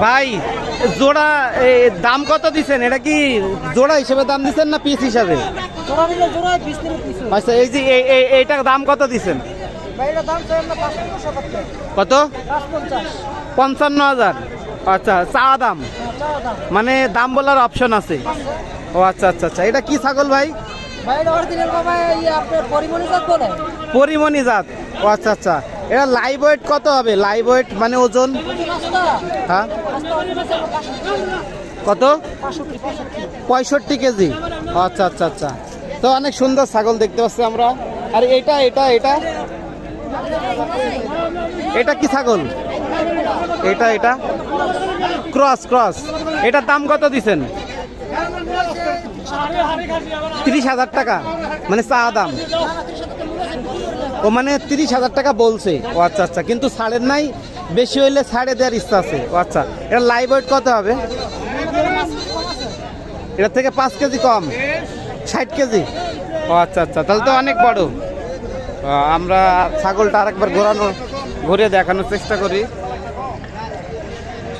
ভাই জোড়া দাম কত দিছেন? এটা কি জোড়া হিসেবে দাম দিছেন না পিস হিসাবে? আচ্ছা এই যে এই- এই- এইটার দাম কত টাকা কত? পঞ্চান্ন হাজার। আচ্ছা চা দাম? মানে দাম বলার অপশন আছে। ও আচ্ছা আচ্ছা আচ্ছা। এটা কি ছাগল ভাই? পরিমণি জাত ও আচ্ছা আচ্ছা। এটা লাইভ ওয়েট কত হবে? লাইভ ওয়েট মানে ওজন? হ্যাঁ? কত? পঁয়ষট্টি কেজি। আচ্ছা আচ্ছা আচ্ছা। তো অনেক সুন্দর ছাগল দেখতে পাচ্ছি আমরা। আর এটা এটা এটা? এটা কি ছাগল? এটা এটা? Cross cross. এটার দাম কত দিছেন? তিরিশ হাজার টাকা। মানে চা দাম। ও মানে তিরিশ হাজার টাকা বলছে। ও আচ্ছা আচ্ছা। কিন্তু ছাড়ের নাই। বেশি হইলে ছাড়ে দেওয়ার ইচ্ছা আছে। আচ্ছা এটা লাইভ ওয়েট কত হবে? এটা থেকে পাঁচ কেজি কম ষাট কেজি। ও আচ্ছা আচ্ছা তাহলে তো অনেক বড়। আমরা ছাগলটা আরেকবার ঘোরানো ঘুরিয়ে দেখানোর চেষ্টা করি।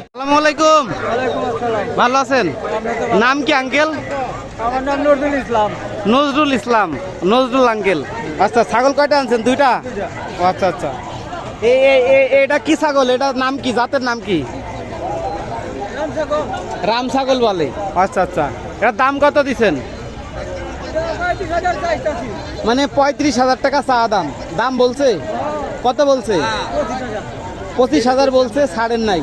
আসসালামু আলাইকুম। ভালো আছেন? নাম কি আঙ্কেল? আমার নাম নজরুল ইসলাম। নজরুল ইসলাম নজরুল আঙ্কেল। আচ্ছা ছাগল কয়টা আনছেন দুইটা। ও আচ্ছা আচ্ছা। এটা কি ছাগল? এটার নাম কি? জাতের নাম কি? রাম ছাগল বলে। আচ্ছা আচ্ছা। এটার দাম কত দিছেন? মানে পঁয়ত্রিশ হাজার টাকা চা দাম। দাম বলছে? কত বলছে? পঁচিশ হাজার বলছে ছাড়ের নাই।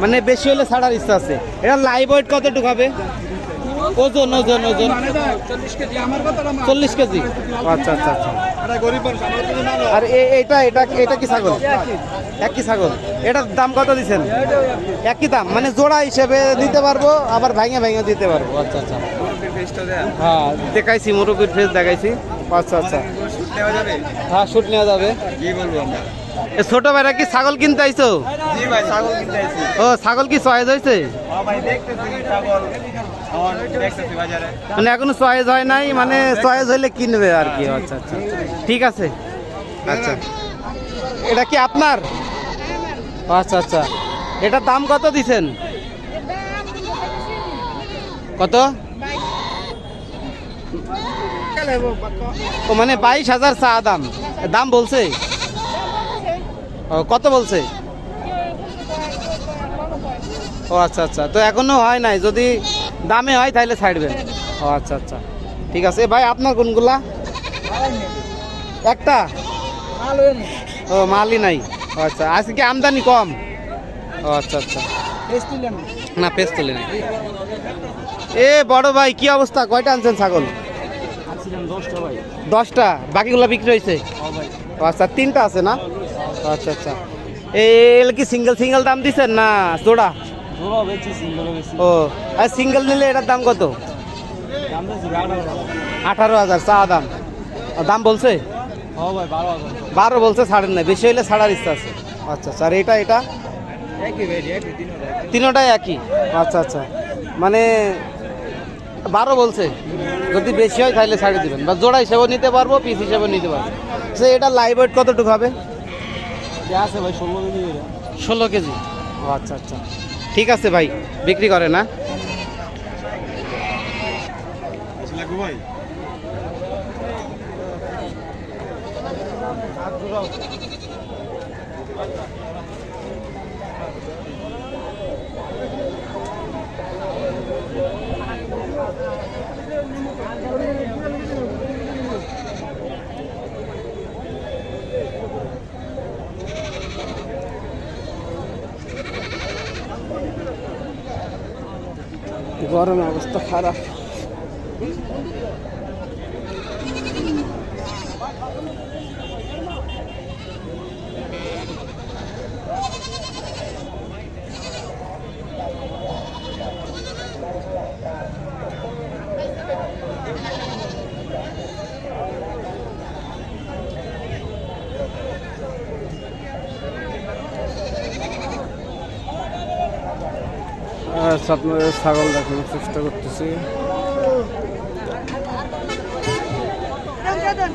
মানে বেশি হলে ছাড়ার ইচ্ছা আছে। এটা লাইভ ওয়েট কতটুকু হবে? ওজন ওজন ওজন। চল্লিশ কেজি। আচ্ছা আচ্ছা আচ্ছা। আর এটা এটা এটা কি ছাগল? একই ছাগল? এটার দাম কত দিচ্ছেন? একই দাম? মানে জোড়া হিসেবে দিতে পারব আবার ভাঙে ভাঙে দিতে পারব। আচ্ছা আচ্ছা। হ্যাঁ দেখাইছি মুরব্বীর ফেস দেখাইছি। আচ্ছা আচ্ছা। হ্যাঁ শুট নেওয়া যাবে। এ ছোট ভাইরা কি ছাগল কিনতে আইছো? ও ছাগল কি চয়েস হয়েছে মানে এখনও চয়েস হয় নাই মানে চয়েস হইলে কিনবে আর কি আচ্ছা আচ্ছা। ঠিক আছে। আচ্ছা। এটা কি আপনার? আচ্ছা আচ্ছা। এটার দাম কত দিছেন? কত? ও মানে বাইশ হাজার চা দাম। দাম বলছে? কত বলছে? ও আচ্ছা আচ্ছা। তো এখনও হয় নাই। যদি দামে হয়, তাহলে ছাড়বেন। ও আচ্ছা আচ্ছা। ঠিক আছে। ভাই, আপনার কোনগুলা? একটা? ও, মালই নাই। ও আচ্ছা। আজকে আমদানি কম? ও আচ্ছা আচ্ছা। না পেস তুলে নাই। এ, বড় ভাই, কি অবস্থা? কয়টা আনছেন ছাগল? দশটা বাকিগুলো বিক্রি হয়েছে? ও আচ্ছা তিনটা আছে না? আচ্ছা আচ্ছা। এল কি সিঙ্গেল সিঙ্গেল দাম দিছেন না জোড়া? ও আর সিঙ্গেল নিলে এটার দাম কত? আঠারো হাজার চা দাম। দাম বলছে? বারো বলছে ছাড়েন না বেশি হইলে ছাড়ার ইচ্ছা আছে। আচ্ছা আচ্ছা। আর এটা এটা? তিনোটাই একই। আচ্ছা আচ্ছা। মানে বারো বলছে। যদি বেশি হয় তাহলে ছাড়িয়ে দিবেন। বা জোড়া হিসেবেও নিতে পারব পিস হিসেবেও নিতে পারব। সে এটা লাইভ ওয়েট কতটুকু হবে? আছে ভাই ষোলো কেজি ষোলো কেজি। ও আচ্ছা আচ্ছা। ঠিক আছে ভাই বিক্রি করে না গরম অবস্থা খারাপ। আপনাদের ছাগল দেখানোর চেষ্টা করতেছি। আর